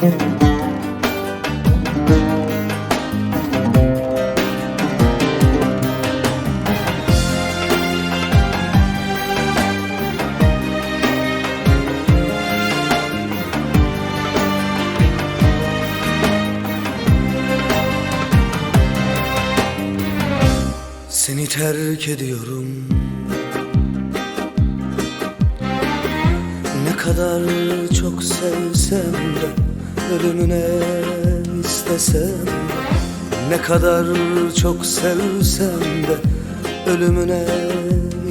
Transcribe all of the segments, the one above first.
Seni terk ediyorum. Ne kadar çok sevsem de Ölümüne istesem Ne kadar çok sevsem de Ölümüne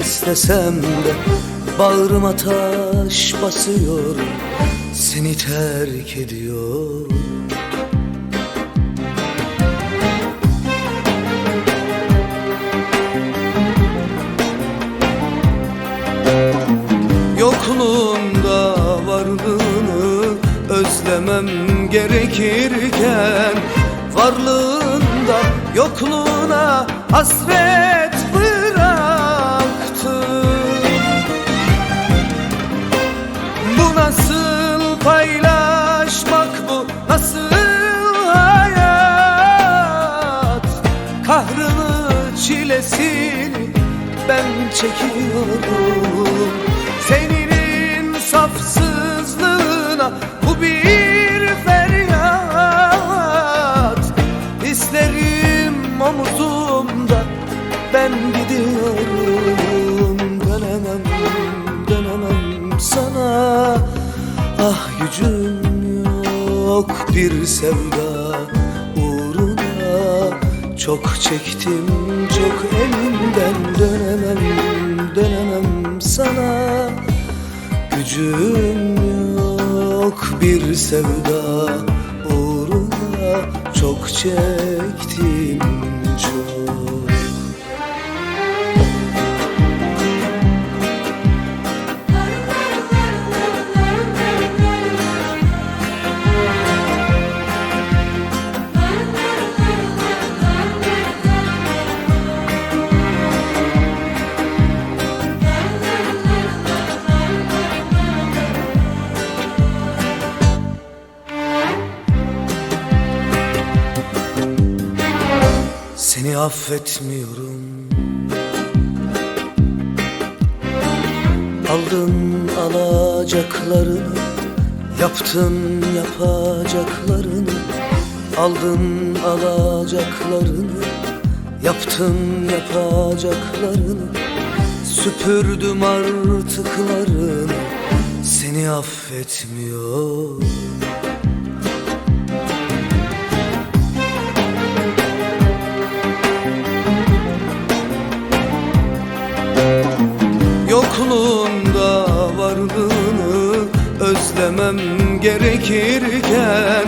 istesem de Bağrıma taş basıyor Seni terk ediyorum özlemem gerekirken Varlığında yokluğuna hasret bıraktı Bu nasıl paylaşmak bu nasıl hayat? Kahrını çilesini ben çekiyorum bir sevda uğruna. Çok çektim çok elimden dönemem dönemem sana. Gücüm yok bir sevda uğruna. Çok çektim Seni affetmiyorum. Aldın alacaklarını Yaptın yapacaklarını. Aldın alacaklarını Yaptın yapacaklarını. Süpürdüm artıklarını. Seni affetmiyorum özlemem gerekirken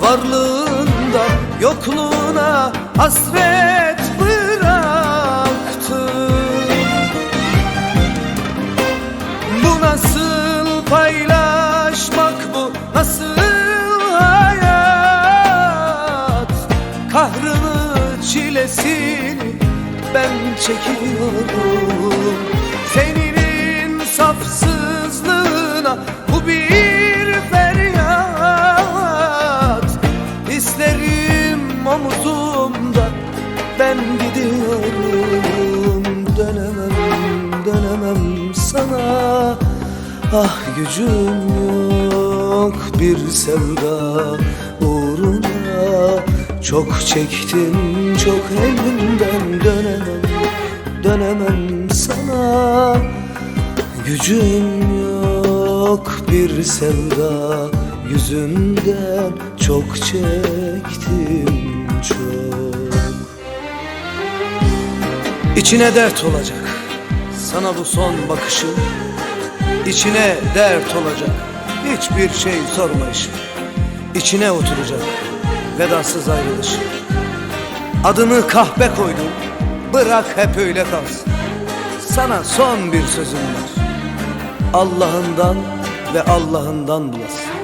Varlığında yokluğuna hasret bıraktı Bu nasıl paylaşmak bu nasıl hayat? Kahrını çilesini ben çekiyorum Ah gücüm yok bir sevda uğruna. Çok çektim çok elimden dönemem Dönemem sana. Gücüm yok bir sevda yüzünden. Çok çektim çok. İçine dert olacak sana bu son bakışım İçine dert olacak. Hiçbir şey sormayışım İçine oturacak. Vedasız ayrılış. Adını kahpe koydum. Bırak hep öyle kalsın. Sana son bir sözüm var. Allah'ından ve Allah'ından bulasın